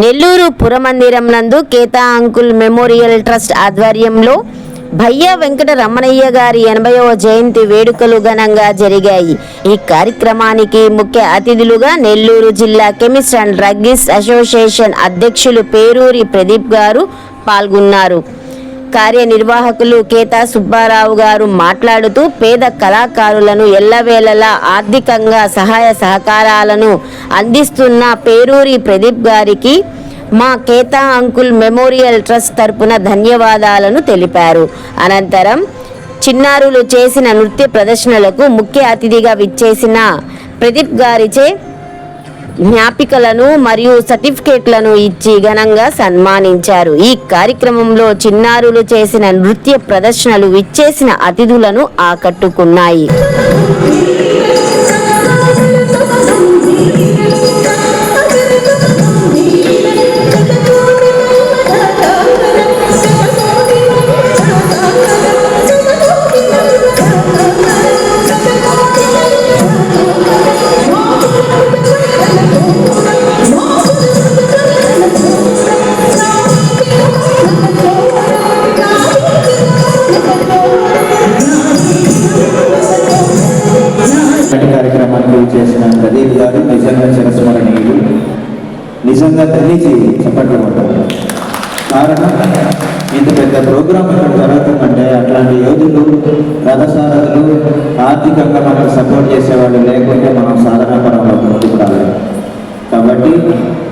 నెల్లూరు పురమందిరం నందు Ketha uncle memorial trust ఆధ్వర్యంలో భయ్య వెంకట రమణయ్య గారి ఎనభైవ జయంతి వేడుకలు ఘనంగా జరిగాయి. ఈ కార్యక్రమానికి ముఖ్య అతిథులుగా నెల్లూరు జిల్లా కెమిస్ట్ అండ్ డ్రగ్గిస్ట్ అసోసియేషన్ అధ్యక్షులు పేరూరి ప్రదీప్ గారు పాల్గొన్నారు. కార్యనిర్వాహకులు కేతా సుబ్బారావు గారు మాట్లాడుతూ పేద కళాకారులను ఎల్లవేళలా ఆర్థికంగా సహాయ సహకారాలను అందిస్తున్న పేరూరి ప్రదీప్ గారికి మా కేతా అంకుల్ మెమోరియల్ ట్రస్ట్ తరపున ధన్యవాదాలను తెలిపారు. అనంతరం చిన్నారులు చేసిన నృత్య ప్రదర్శనలకు ముఖ్య అతిథిగా విచ్చేసిన ప్రదీప్ గారిచే జ్ఞాపికలను మరియు సర్టిఫికేట్లను ఇచ్చి ఘనంగా సన్మానించారు. ఈ కార్యక్రమంలో చిన్నారులు చేసిన నృత్య ప్రదర్శనలు విచ్చేసిన అతిథులను ఆకట్టుకున్నాయి. ప్రోగ్రాం ఇక్కడ జరుగుతుందంటే అట్లాంటి యోధులు రథసారథులు ఆర్థికంగా మనకు సపోర్ట్ చేసేవాళ్ళు లేకుంటే మనం సాధన పరంలో ముందుకు కాబట్టి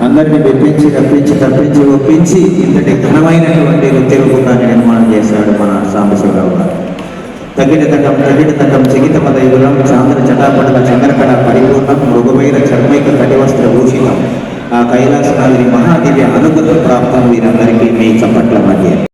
అందరినీ మెప్పించి తప్పించి తప్పించి ఒప్పించి ఇంతటి ఘనమైనటువంటి ఉద్యోగంగా నిర్మాణం చేశాడు మన సాంబశివరావు గారు. తగిన తగం తగిన తగం చిగిత పదయులం చాంద్ర చటాపటల చంద్రకళ పరిపూర్ణం మృగమైన చర్మైక కటివస్త్ర భూషితం ఆ కైలాసనాథుని మహాదివ్య అనుగ్రహ ప్రాప్తం వీరందరికీ మీ చప్పట్ల మధ్య.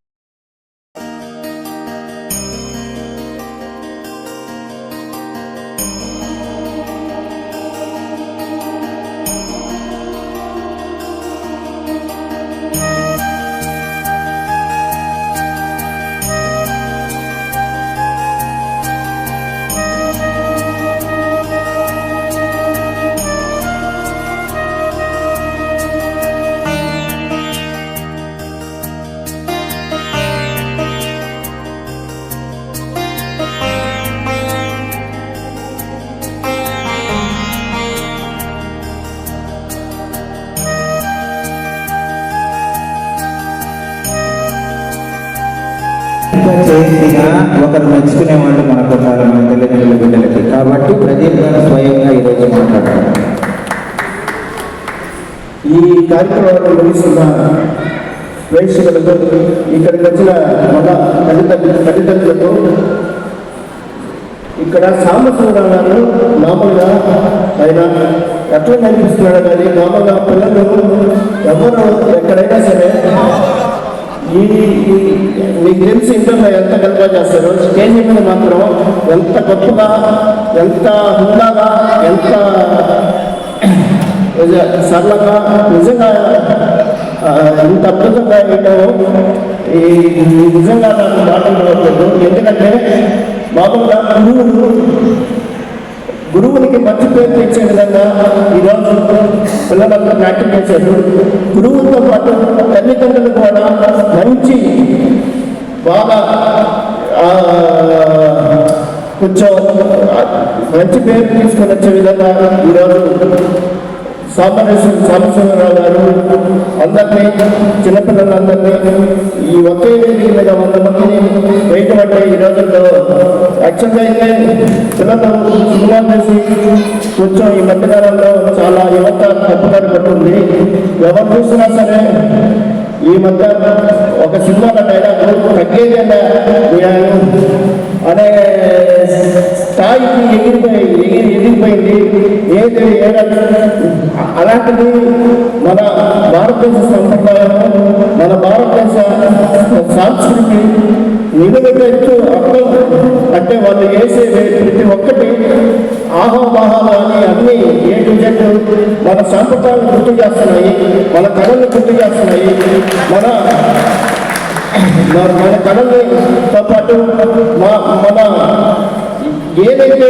చేసినా ఒకరు మెచ్చుకునే వాళ్ళు మనకు ఉన్నారు మన తల్లిదండ్రుల బిడ్డలకి. కాబట్టి ప్రదీప్ గారు స్వయంగా ఈరోజు మాట్లాడారు. ఈ కార్యక్రమాలు ముగిస్తున్న ప్రేక్షకులతో ఇక్కడికి వచ్చిన మన తల్లిదండ్రులు తల్లిదండ్రులతో ఇక్కడ సాంబశివరావు నామంగా ఆయన ఎట్లా కనిపిస్తున్నాడు కానీ నామంగా పిల్లలు ఎవరు ఎక్కడైనా సరే ఈ ఈ- మీకు తెలిసి ఇంటర్లో ఎంత గర్భ చేస్తారు? స్టేజ్ మీద మాత్రం ఎంత గొప్పగా ఎంత హుందాగా ఎంత సరళంగా నిజంగా ఎంత ఇంత అద్భుతంగా వేయటము ఈ నిజంగా నాకు మాటలు ఎందుకంటే మామూలుగా గురువులు గురువునికి మంచి పేరు తెచ్చే విధంగా ఈరోజు పిల్లలంతా నాట్యం చేశారు. గురువులతో పాటు తల్లిదండ్రులు కూడా మంచి బాగా కొంచెం మంచి పేరు తీసుకుని వచ్చే విధంగా ఈరోజు సాంబరేశ్వర సాంబశివరావు గారు అందరినీ చిన్నపిల్లలందరినీ ఈ ఒకే వేదిక మీద వంద మందిని వేయటమంటే ఈ రోజుల్లో యాక్చువల్గా అయితే పిల్లలు సినిమాలు చేసి కొంచెం ఈ మధ్యకాలంలో చాలా యువత తప్పుదారి పట్టుంది ఎవరు చూసినా సరే ఈ మధ్య ఒక సినిమాలో డైలాగ్ తగ్గేదండి అనే అనే స్థాయికి ఎగిరిపోయి ఎగిరి ఎగిరిపోయింది. ఏది ఏడాది అలాంటిది మన భారతదేశ సంప్రదాయం మన భారతదేశ సంస్కృతి నిలువెత్తు అర్థం అంటే వాళ్ళు వేసే ప్రతి ఒక్కటి ఆహోబాహాలు అని అన్నీ ఏ టు మన సాంప్రదాయాలు గుర్తు చేస్తున్నాయి మన కళలు గుర్తు చేస్తున్నాయి మన మన కళలతో పాటు మా మన ఏదైతే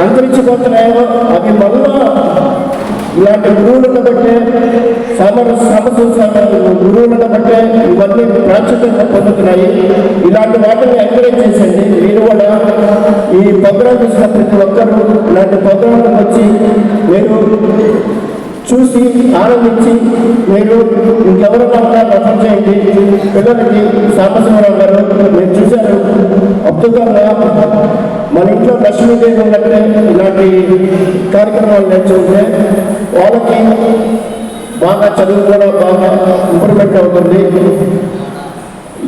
అంతరించిపోతున్నాయో అవి మళ్ళా ఇలాంటి గురువులను బట్టే సమర సమస్య గురువులను బట్టే ఇవన్నీ ప్రాచుర్యంగా పొందుతున్నాయి. ఇలాంటి వాటిని ఎంకరేజ్ చేసండి ప్రోగ్రాం చూసిన ప్రతి ఒక్కరూ ఇలాంటి ప్రోగ్రాంలకు వచ్చి మీరు చూసి ఆనందించి మీరు ఇంకెవరైనా ఉన్నా రెఫర్ చేయండి. పిల్లలకి సాంబశివరావు గారు మీరు చూశారు అద్భుతంగా మన ఇంట్లో లక్ష్మీదేవి ఉన్నట్టే ఇలాంటి కార్యక్రమాలు నేర్చుకుంటే వాళ్ళకి బాగా చదువుకోవడం బాగా ఇంప్రూవ్మెంట్ అవుతుంది.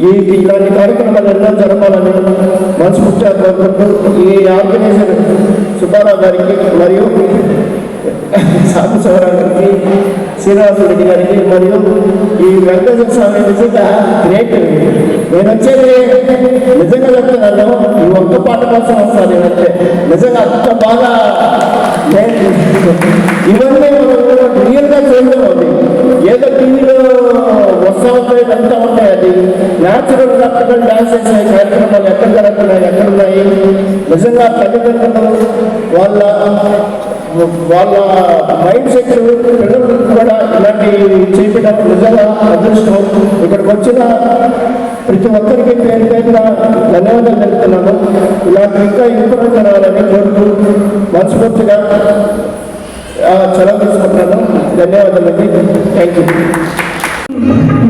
ఈ ఇలాంటి కార్యక్రమాలు ఎన్నో జరపాలని మనస్ఫూర్తిగా కోరుకుంటూ ఈ ఆర్గనైజర్ సుబ్బారావు గారికి మరియు సాధు గారికి శ్రీనివాస రెడ్డి గారికి మరియు ఈ వెంకటేశ్వర స్వామి నిజంగా గ్రేట్. నేను వచ్చేది నిజంగా చెప్తున్నాను ఈ ఒక్క పాట కోసం వస్తాను నేనంటే నిజంగా అంత బాగా ఉన్నాయి. నిజంగా తల్లిదండ్రులు వాళ్ళ వాళ్ళ మైండ్ సెట్ పిల్లలు కూడా ఇలాంటి చేయడం నిజంగా అదృష్టం. ఇక్కడికి వచ్చిన ప్రతి ఒక్కరికి పేరు పేరున ధన్యవాదాలు తెలుపుతున్నాను. ఇలాంటి ఇంకా ఇంప్రూవ్ జరగాలని కోరుతూ మనస్ఫూర్తిగా ఆ, సెలవు తీసుకుంటున్నాను. ధన్యవాదాలండి. Thank you